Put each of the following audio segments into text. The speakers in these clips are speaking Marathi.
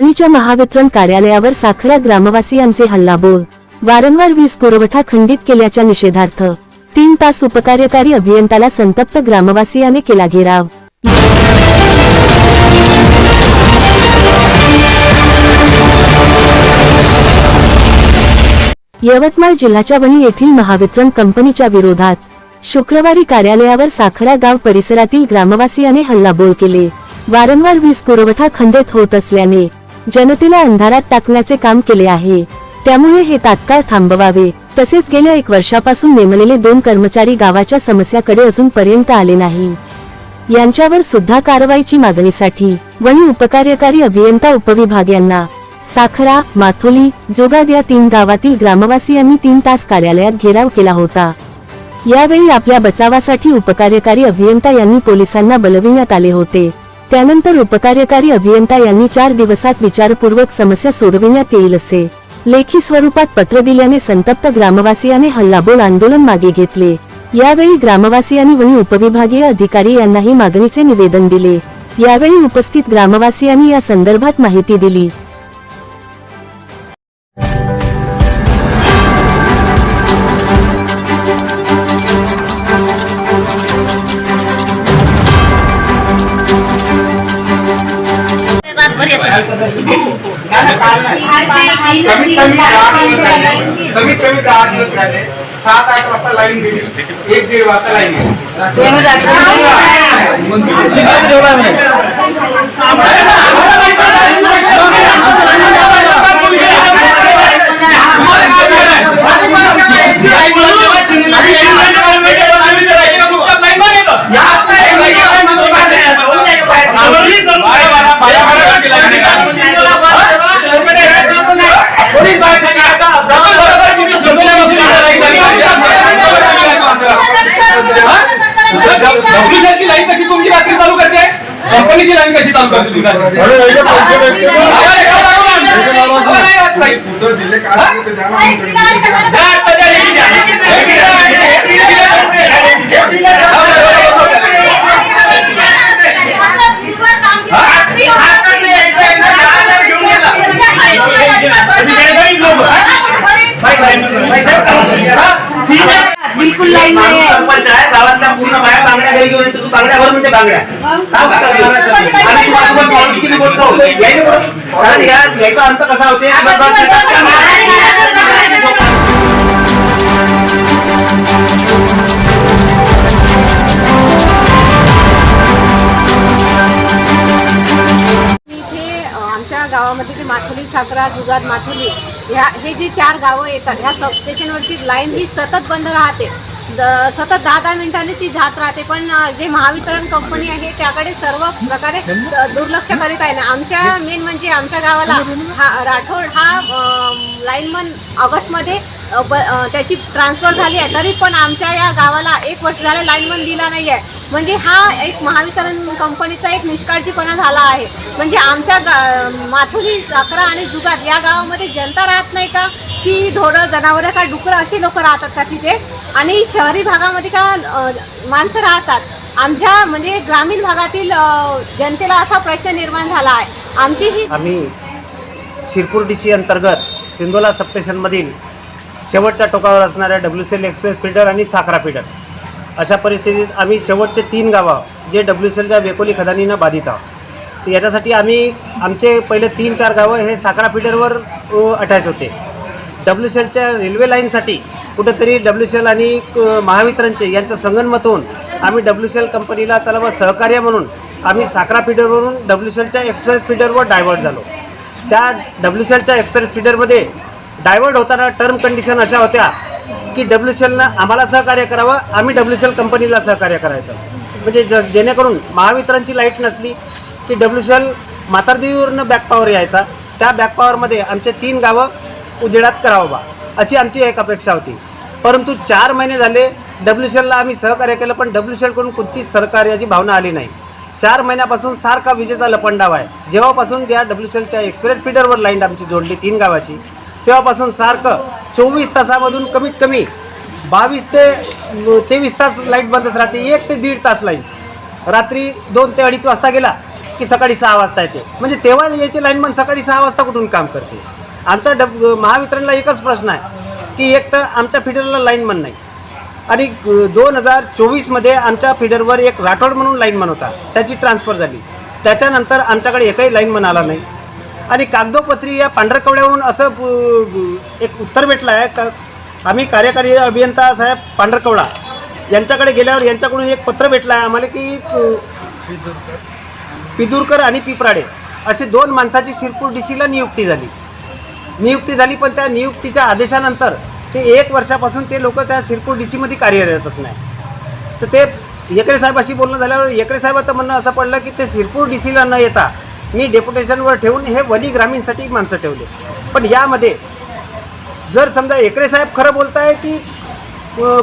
च्या महावितरण कार्यालयावर साखरा ग्रामवासियांचे हल्लाबोल. वारंवार वीज पुरवठा खंडित केल्याच्या निषेधार्थ तीन तास उपकार्यकारी अभियंताला संतप्त ग्रामवासियाने केला घेराव. यवतमाळ जिल्ह्याच्या वणी येथील महावितरण कंपनीच्या विरोधात शुक्रवारी कार्यालयावर साखरा गाव परिसरातील ग्रामवासियाने हल्लाबोल केले. वारंवार वीज पुरवठा खंडित होत असल्याने जनतेला अंधारात टाकण्याचे काम केले आहे. त्यामुळे हे तात्काळ थांबवावे. तसेच गेल्या एक वर्षापासून नेमलेले दोन कर्मचारी गावाच्या समस्याकडे अजूनपर्यंत आले नाही. यांच्यावर सुद्धा कारवाईची मागणीसाठी वणी उपकार्यकारी अभियंता उपविभाग यांना साखरा माथोली जोगाद या तीन गावातील ग्रामवासियांनी तीन तास कार्यालयात घेराव केला होता. यावेळी आपल्या बचावासाठी उपकार्यकारी अभियंता यांनी पोलिसांना बोलविण्यात आले होते. त्यानंतर उपकार्यकारी अभियंता यांनी चार दिवसात विचारपूर्वक समस्या सोडविण्यात येईल असे. लेखी स्वरूपात पत्र दिल्याने संतप्त ग्रामवासियाने हल्लाबोल आंदोलन मागे घेतले. यावेळी ग्रामवासियांनी वणी उपविभागीय अधिकारी यांनाही मागणीचे निवेदन दिले. यावेळी उपस्थित ग्रामवासियांनी या संदर्भात माहिती दिली. कमीत कमी दहा दिवस झाले. कमीत कमी दहा दिवस झाले सात आठ वाजता लाईन गेली. एक दीड वाजता लाईन गेली. कंपनीची लाईन कशी चालू करते तुम्ही तो जिल्हे काय ते द्या ना म्हणतो. बिलकुल लाईन नाही आहे सरपंच आहे गावातल्या पूर्ण बाया बांगड्या घरी घेऊन येतो तू बांगड्या भर म्हणजे बांगड्या सांग का? आणि तुम्हाला कोण माणूस किती बोलतो यायने बोल. कारण या याचा अंत कसा होते? मी इथे आमच्या गावामध्ये जे माथुली साखरा जुगार माथुली ह्या हे जे चार गावं येतात ह्या सबस्टेशनवरची लाईन ही सतत बंद राहते. द सतत दहा दहा मिनिटांनी ती जात राहते. पण जे महावितरण कंपनी आहे त्याकडे सर्व प्रकारे दुर्लक्ष करीत आहे ना. आमच्या मेन म्हणजे आमच्या गावाला हा राठोड हा लाईनमन ऑगस्टमध्ये ब त्याची ट्रान्सफर झाली आहे. तरी पण आमच्या या गावाला एक वर्ष झालं लाईनमन दिला नाही आहे. म्हणजे हा एक महावितरण कंपनीचा एक निष्काळजीपणा झाला आहे. म्हणजे आमच्या गा माथुरी साखरा आणि जुगात या गावामध्ये जनता राहत नाही का? की ढोरं जनावरं का डुकरं अशी लोक राहतात का तिथे? आणि शहरी भागामध्ये का माणसं राहतात. आमच्या म्हणजे ग्रामीण भागातील जनतेला असा प्रश्न निर्माण झाला आहे. आमची ही आम्ही शिरपूर डी सी अंतर्गत सिंदोला सबस्टेशनमधील शेवटच्या टोकावर असणाऱ्या W C L express feeder आणि साखरा फीडर अशा परिस्थितीत आम्ही शेवटचे तीन गावं जे डब्ल्यू सी एलच्या वेकोली खदानीनं बाधित आहोत. तर याच्यासाठी आम्ही आमचे पहिले तीन चार गावं हे साखरा फीडरवर अटॅच होते. डब्ल्यू सी एलच्या रेल्वे लाईनसाठी कुठंतरी डब्ल्यू सी एल आणि महावितरणचे यांचं संगनमत होऊन आम्ही डब्ल्यू सी एल कंपनीला चला व सहकार्य म्हणून आम्ही साखरा फीडरवरून डब्ल्यू सी एलच्या एक्सप्रेस फीडरवर डायव्हर्ट झालो. त्या डब्ल्यू सी एलच्या एक्सप्रेस फीडरमध्ये डायव्हर्ट होताना टर्म कंडिशन अशा होत्या की डब्ल्यू सी एलनं आम्हाला सहकार्य करावं आम्ही डब्ल्यू सी एल कंपनीला सहकार्य करायचं. म्हणजे ज जेणेकरून महावितरणची लाइट नसली की डब्ल्यू सी एल म्हातारदेवीवरनं बॅकपावर यायचा. त्या बॅक पॉवरमध्ये आमचे तीन गावं उजेडात करावं बा. अशी आमची एक अपेक्षा होती. परंतु चार महिने झाले डब्ल्यू सी एलला आम्ही सहकार्य केलं पण डब्ल्यू सी एलकडून कोणतीच सहकार्याची भावना आली नाही. चार महिन्यापासून सारखा विजेचा लपंडाव आहे. जेव्हापासून या डब्ल्यू सी एलच्या एक्सप्रेस फीडरवर लाईन आमची जोडली तीन गावाची तेव्हापासून सारखं चोवीस तासामधून कमीत कमी बावीस ते तेवीस तास लाइट बंदच राहते एक ते दीड तास लाईन. रात्री दोन ते अडीच वाजता गेला की सकाळी सहा वाजता येते. म्हणजे तेव्हा यायचे लाईनमन सकाळी सहा वाजता कुठून काम करते? आमचा डब महावितरणला एकच प्रश्न आहे की एक तर आमच्या फिडरला लाईनमन नाही. आणि दोन हजार चोवीसमध्ये आमच्या फिडरवर एक राठोड म्हणून लाईनमन होता. त्याची ट्रान्सफर झाली. त्याच्यानंतर आमच्याकडे एकही लाईनमन आला नाही. आणि कागदोपत्री या पांढरकवड्यावरून असं एक उत्तर भेटलं आहे का? आम्ही कार्यकारी अभियंता साहेब पांढरकवडा यांच्याकडे गेल्यावर यांच्याकडून एक पत्र भेटलं आहे आम्हाला की पिदुरकर आणि पिपराडे असे दोन माणसाची शिरपूर डी सीला नियुक्ती झाली. नियुक्ती झाली पण त्या नियुक्तीच्या आदेशानंतर ते एक वर्षापासून ते लोक त्या सिरपूर डी सीमध्ये कार्यरतच नाही. तर ते येकरे साहेबाशी बोलणं झाल्यावर येकरे साहेबाचं म्हणणं असं पडलं की ते सिरपूर डी सीला न येता मी डेप्युटेशनवर ठेवून हे वनी ग्रामीणसाठी माणसं ठेवले. पण यामध्ये जर समजा एकरे साहेब खरं बोलताय की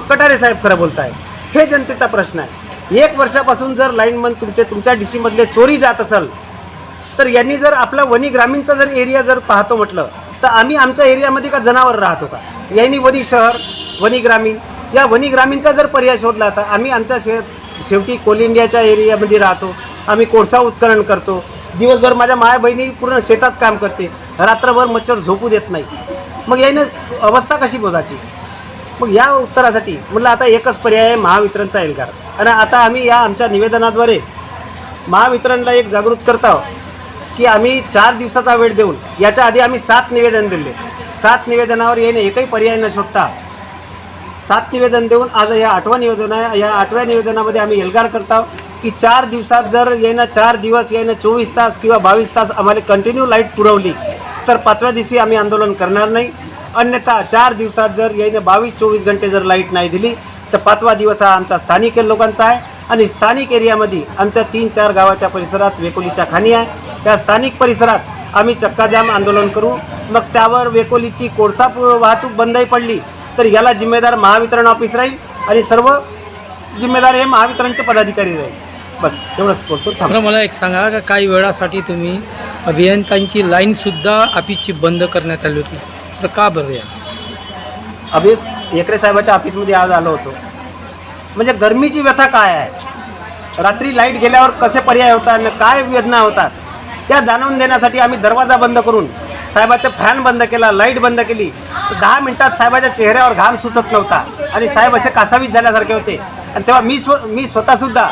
कटारे साहेब खरं बोलताय हे जनतेचा प्रश्न आहे. एक वर्षापासून जर लाईनमन तुमचे तुमच्या डी सीमधले चोरी जात असेल तर यांनी जर आपला वनी ग्रामीणचा जर एरिया जर पाहतो म्हटलं तर आम्ही आमच्या एरियामध्ये का जनावर राहतो का? यांनी वनी शहर वनी ग्रामीण. या वनी ग्रामीणचा जर पर्याय शोधला तर आम्ही आमच्या शे शेवटी कोल इंडियाच्या एरियामध्ये राहतो. आम्ही कोळसा उत्खनन करतो. दिवसभर माझ्या माया बहिणी पूर्ण शेतात काम करते. रात्रभर मच्छर झोपू देत नाही. मग याने अवस्था कशी बोधाची मग या उत्तरासाठी म्हटलं आता एकच पर्याय आहे महावितरणचा एल्गार. आणि आता आम्ही या आमच्या निवेदनाद्वारे महावितरणला एक जागृत करतो की आम्ही चार दिवसाचा वेळ देऊन याच्या आधी आम्ही सात निवेदन दिले. सात निवेदनावर येणे एकही पर्याय न शोधता सात निवेदन देऊन आज या आठवा निवेदन आहे या आठव्या निवेदनामध्ये आम्ही एल्गार करतो की चार दिवसात जर येणं चार दिवस येणं चोवीस तास किंवा बावीस तास आम्हाला कंटिन्यू लाइट पुरवली तर पाचव्या दिवशी आम्ही आंदोलन करणार नाही. अन्यथा चार दिवसात जर येणं बावीस चोवीस घंटे जर लाइट नाही दिली तर पाचवा दिवस हा आमचा स्थानिक लोकांचा आहे. आणि स्थानिक एरियामध्ये आमच्या तीन चार गावाच्या परिसरात वेकोलीच्या खाणी आहे. त्या स्थानिक परिसरात आम्ही चक्काजाम आंदोलन करू. मग त्यावर वेकोलीची कोळसा वाहतूक बंदही पडली. तर याला जिम्मेदार महावितरण ऑफिस राहील आणि सर्व जिम्मेदार हे महावितरणचे पदाधिकारी राहील. बस एवढंच बोलतो. थांब. मला एक सांगा का काही वेळासाठी तुम्ही अभियंत्यांची लाईनसुद्धा ऑफिसची बंद करण्यात आली होती. तर का बरं या? अभि एकरे साहेबाच्या ऑफिसमध्ये आज आलो होतो. म्हणजे गरमीची व्यथा काय आहे? रात्री लाइट गेल्यावर कसे पर्याय होतात आणि काय वेदना होतात? त्या जाणून देण्यासाठी आम्ही दरवाजा बंद करून साहेबाचा फॅन बंद केला लाइट बंद केली. दहा मिनिटात साहेबाच्या चेहऱ्यावर घाम सुचत नव्हता. आणि साहेब असे कासावीस झाल्यासारखे होते. आणि तेव्हा मी स्व मी स्वतःसुद्धा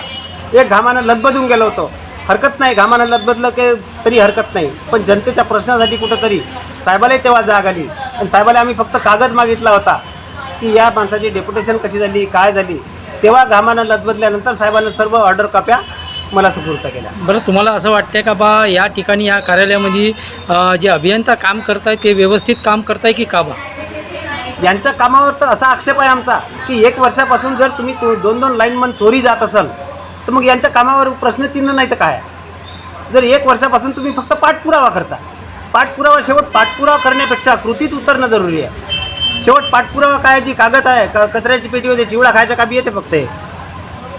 एक घामानं लदबदून गेलो होतो. हरकत नाही घामानं लदबदलं की तरी हरकत नाही. पण जनतेच्या प्रश्नासाठी कुठंतरी साहेबालाही तेव्हा जाग आली. आणि साहेबाला आम्ही फक्त कागद मागितला होता. की या माणसाची डेप्युटेशन कशी झाली काय झाली? तेव्हा घामानं लदबदल्यानंतर साहेबानं सर्व ऑर्डर कप्या मला सुपूर्त केल्या. बरं तुम्हाला असं वाटतंय का बा या ठिकाणी या कार्यालयामध्ये अं, जे अभियंता काम करताय ते व्यवस्थित काम करताय की का बा? यांच्या कामावर तर असा आक्षेप आहे आमचा की एक वर्षापासून जर तुम्ही तो- दोन दोन लाईनमन चोरी जात असाल तर मग यांच्या कामावर प्रश्नचिन्ह नाही तर काय? जर एक वर्षापासून तुम्ही फक्त पाठपुरावा करता पाठपुरावा शेवट पाठपुरावा करण्यापेक्षा कृतीत उतरणं जरुरी आहे. शेवट पाठपुरावा काय जी कागद आहे क कचऱ्याची पेटी होते चिवडा खायच्या काबी येते फक्त हे.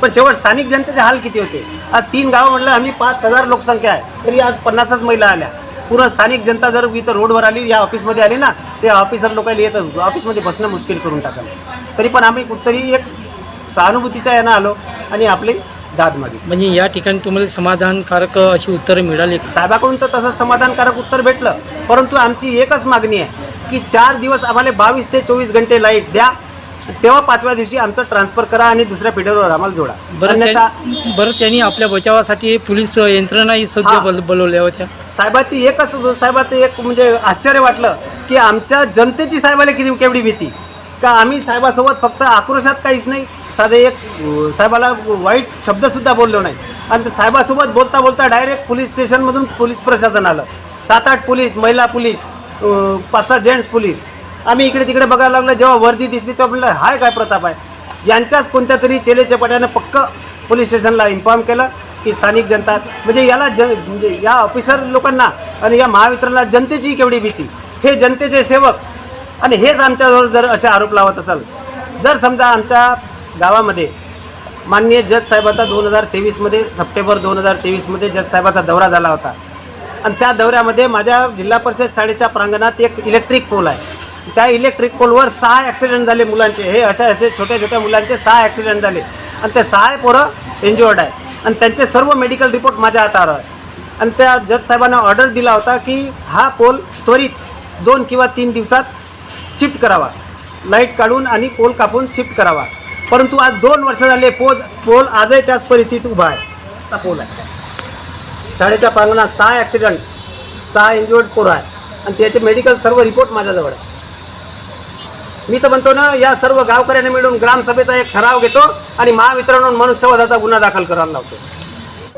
पण शेवट स्थानिक जनतेचे हाल किती होते? आज तीन गावं म्हटलं आम्ही पाच हजार लोकसंख्या आहे. तरी आज पन्नासच महिला आल्या. पूर्ण स्थानिक जनता जर इथं रोडवर आली या ऑफिसमध्ये आली ना ते ऑफिसर लोकांना येतं ऑफिसमध्ये बसणं मुश्किल करून टाकलं. तरी पण आम्ही कुठतरी एक सहानुभूतीच्या यानं आलो आणि आपली दाद मागितली. म्हणजे या ठिकाणी तुम्हाला समाधानकारक अशी उत्तरं मिळाली साहेबाकडून तर तसं समाधानकारक उत्तर भेटलं. परंतु आमची एकच मागणी आहे की चार दिवस आम्हाला बावीस ते चोवीस घंटे लाइट द्या. तेव्हा पाचव्या दिवशी आमचं ट्रान्सफर करा आणि दुसऱ्या पिढीवर आम्हाला जोडा. बरं अन्यथा त्या- बरं त्यांनी आपल्या बचावासाठी पोलीस यंत्रणाही सध्या हा. बल बोलवल्या होत्या. साहेबाची एकच साहेबाचं एक म्हणजे आश्चर्य वाटलं की आमच्या जनतेची साहेबाला किती केवढी भीती. का आम्ही साहेबासोबत फक्त आक्रोशात काहीच नाही साधे एक अं, साहेबाला वाईट शब्दसुद्धा बोललो नाही. आणि ते साहेबासोबत बोलता बोलता डायरेक्ट पोलीस स्टेशनमधून पोलीस प्रशासन आलं. सात आठ पोलीस महिला पोलीस पाच सहा जेंट्स पोलीस. आम्ही इकडे तिकडे बघायला लागलो जेव्हा वर्दी दिसली तेव्हा म्हणलं हाय काय प्रताप आहे? यांच्याच कोणत्या तरी चेलेच्या पक्क पोलीस स्टेशनला इन्फॉर्म केलं की स्थानिक जनता म्हणजे याला ज म्हणजे या ऑफिसर लोकांना आणि या महावितरणला जनतेची केवढी भीती? हे जनतेचे सेवक आणि हेच आमच्याजवळ जर असे आरोप लावत असाल जर समजा आमच्या गावामध्ये माननीय जज साहेबाचा दोन हजार तेवीसमध्ये सप्टेंबर दोन हजार तेवीसमध्ये जज साहेबाचा दौरा झाला होता. आणि त्या दौऱ्यामध्ये माझ्या जिल्हा परिषद शाळेच्या प्रांगणात एक इलेक्ट्रिक पोल आहे. त्या इलेक्ट्रिक पोलवर सहा ॲक्सिडेंट झाले मुलांचे. हे अशा असे छोट्या छोट्या मुलांचे सहा ॲक्सिडेंट झाले. आणि ते सहा पोरं इंज्युअर्ड आहे. आणि त्यांचे सर्व मेडिकल रिपोर्ट माझ्या हातावर आहे आणि त्या जज साहेबांना ऑर्डर दिला होता की हा पोल त्वरित दोन किंवा तीन दिवसात शिफ्ट करावा. लाइट काढून आणि पोल कापून शिफ्ट करावा. परंतु आज दोन वर्ष झाले पोल पोल आजही त्याच परिस्थितीत उभा आहे. आता पोल आहे. शाळेच्या प्रांगणात सहा ॲक्सिडेंट सहा इंजुर्ड पोरं आहे आणि त्याचे मेडिकल सर्व रिपोर्ट माझ्याजवळ आहे. मी तर म्हणतो ना या सर्व गावकऱ्यांनी मिळून ग्रामसभेचा एक ठराव घेतो आणि महावितरण मनुष्यवादाचा गुन्हा दाखल करायला लावतो.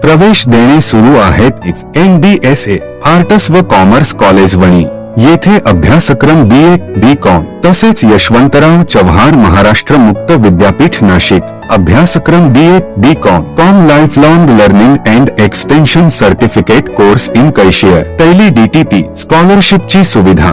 प्रवेश देणे सुरू आहेत N B S A arts व कॉमर्स कॉलेज वणी. येथे अभ्यासक्रम बी ए बी कॉम तसेच यशवंतराव चव्हाण महाराष्ट्र मुक्त विद्यापीठ नाशिक. अभ्यासक्रम B A B com com life long learning and extension certificate course in cashier tally DTP स्कॉलरशिपची सुविधा.